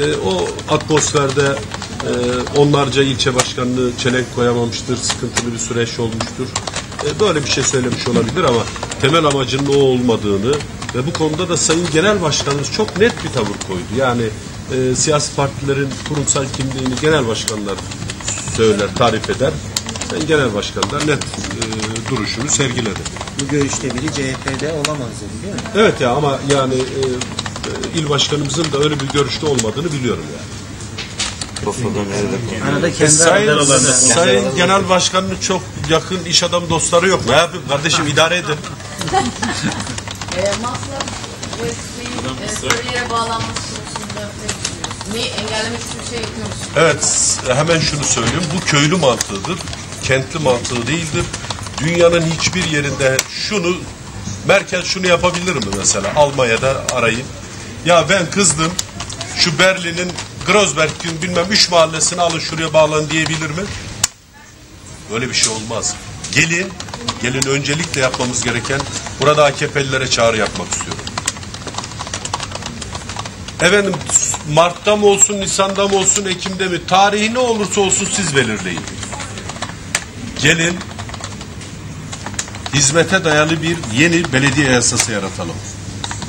E, o atmosferde e, onlarca ilçe başkanlığı çelenk koyamamıştır, sıkıntılı bir süreç olmuştur. E, böyle bir şey söylemiş olabilir ama temel amacının o olmadığını ve bu konuda da Sayın Genel Başkanımız çok net bir tavır koydu. Yani e, siyasi partilerin kurumsal kimliğini genel başkanlar söyler, tarif eder. Sayın Genel Başkan da net e, duruşunu sergiledi. Bu görüşte biri CHP'de olamaz dedi değil mi? Evet ya ama yani e, il başkanımızın da öyle bir görüşte olmadığını biliyorum yani. Arada E, kendi sayın, aralarında- sayın genel başkanının çok yakın iş adam dostları yok. Ne yapayım kardeşim idare edin. E, masraf e, söyleye bağlanması konusunda ne engellemek için bir şey yapıyor musun? Evet hemen şunu söyleyeyim. Bu köylü mantığıdır. Kentli mantığı değildir. Dünyanın hiçbir yerinde şunu merkez şunu yapabilir mi mesela Almanya'da arayın. Ya ben kızdım. Şu Berlin'in Grosberg'in bilmem üç mahallesini alın şuraya bağlan diyebilir mi? Böyle bir şey olmaz. Gelin, gelin öncelikle yapmamız gereken burada AKP'lilere çağrı yapmak istiyorum. Efendim Mart'ta mı olsun, Nisan'da mı olsun, Ekim'de mi? Tarihi ne olursa olsun siz belirleyin. Gelin hizmete dayalı bir yeni belediye yasası yaratalım.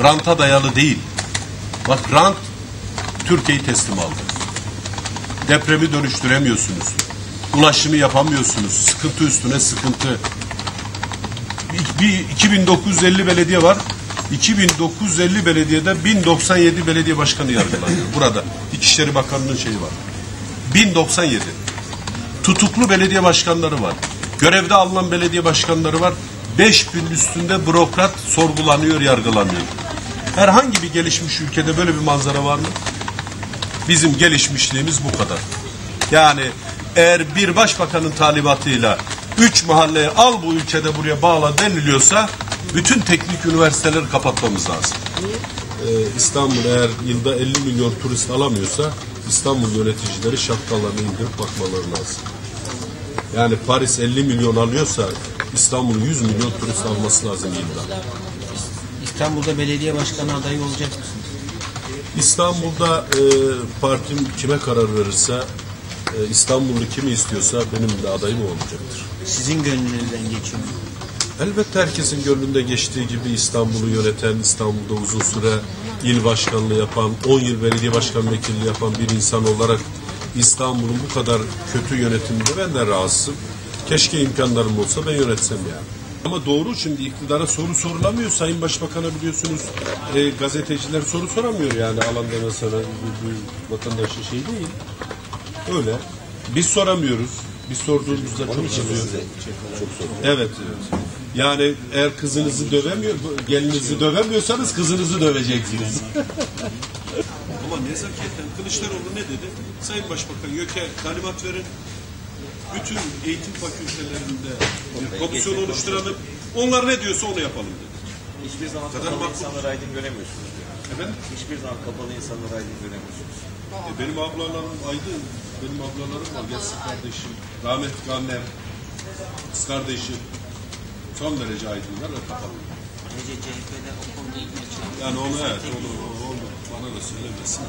Ranta dayalı değil. Bak rant Türkiye'yi teslim aldı. Depremi dönüştüremiyorsunuz. Ulaşımı yapamıyorsunuz. Sıkıntı üstüne sıkıntı. Bir, bir 2950 belediye var. 2950 belediyede 1097 belediye başkanı yargılanıyor. Burada İçişleri Bakanlığı'nın şeyi var. 1097. Tutuklu belediye başkanları var. Görevde alınan belediye başkanları var. 5000 üstünde bürokrat sorgulanıyor, yargılanıyor. Herhangi bir gelişmiş ülkede böyle bir manzara var mı? Bizim gelişmişliğimiz bu kadar. Yani eğer bir başbakanın talimatıyla üç mahalleyi al bu ülkede buraya bağla deniliyorsa bütün teknik üniversiteleri kapatmamız lazım. Ee, İstanbul eğer yılda 50 milyon turist alamıyorsa İstanbul yöneticileri şapkalarını indirip bakmaları lazım. Yani Paris 50 milyon alıyorsa İstanbul 100 milyon turist alması lazım yılda. İstanbul'da belediye başkanı adayı olacak mısınız? İstanbul'da e, partim kime karar verirse e, İstanbullu kimi istiyorsa benim de adayım olacaktır. Sizin gönlünüzden geçiyor mu? Elbette herkesin gönlünde geçtiği gibi İstanbul'u yöneten, İstanbul'da uzun süre il başkanlığı yapan, 10 yıl belediye başkan vekilliği yapan bir insan olarak İstanbul'un bu kadar kötü yönetiminde ben de rahatsızım. Keşke imkanlarım olsa ben yönetsem yani. Ama doğru şimdi iktidara soru sorulamıyor. Sayın Başbakan'a biliyorsunuz e, gazeteciler soru soramıyor yani alanda mesela bir, bir vatandaşın şey değil. Öyle. Biz soramıyoruz. Biz sorduğumuzda çok kızıyor. Evet, evet. Yani eğer kızınızı dövemiyor, gelinizi dövemiyorsanız kızınızı döveceksiniz. Ama nezaketen Kılıçdaroğlu ne dedi? Sayın Başbakan YÖK'e talimat verin. Bütün eğitim fakültelerinde bir komisyon oluşturalım. Onlar ne diyorsa onu yapalım dedi. Hiçbir zaman Kadar kapalı makbul. insanlara aydın göremiyorsunuz. diyor. Efendim? Hiçbir zaman kapalı insanlara aydın göremiyorsunuz. E, benim ablalarım aydın. Benim ablalarım var. Gelsin kardeşim. Rahmetli annem. Kız kardeşim. Son derece aydınlar ve kapalı. Ayrıca CHP'de o konuda ilginç. Yani onu evet, onu, onu bana da söylemesin.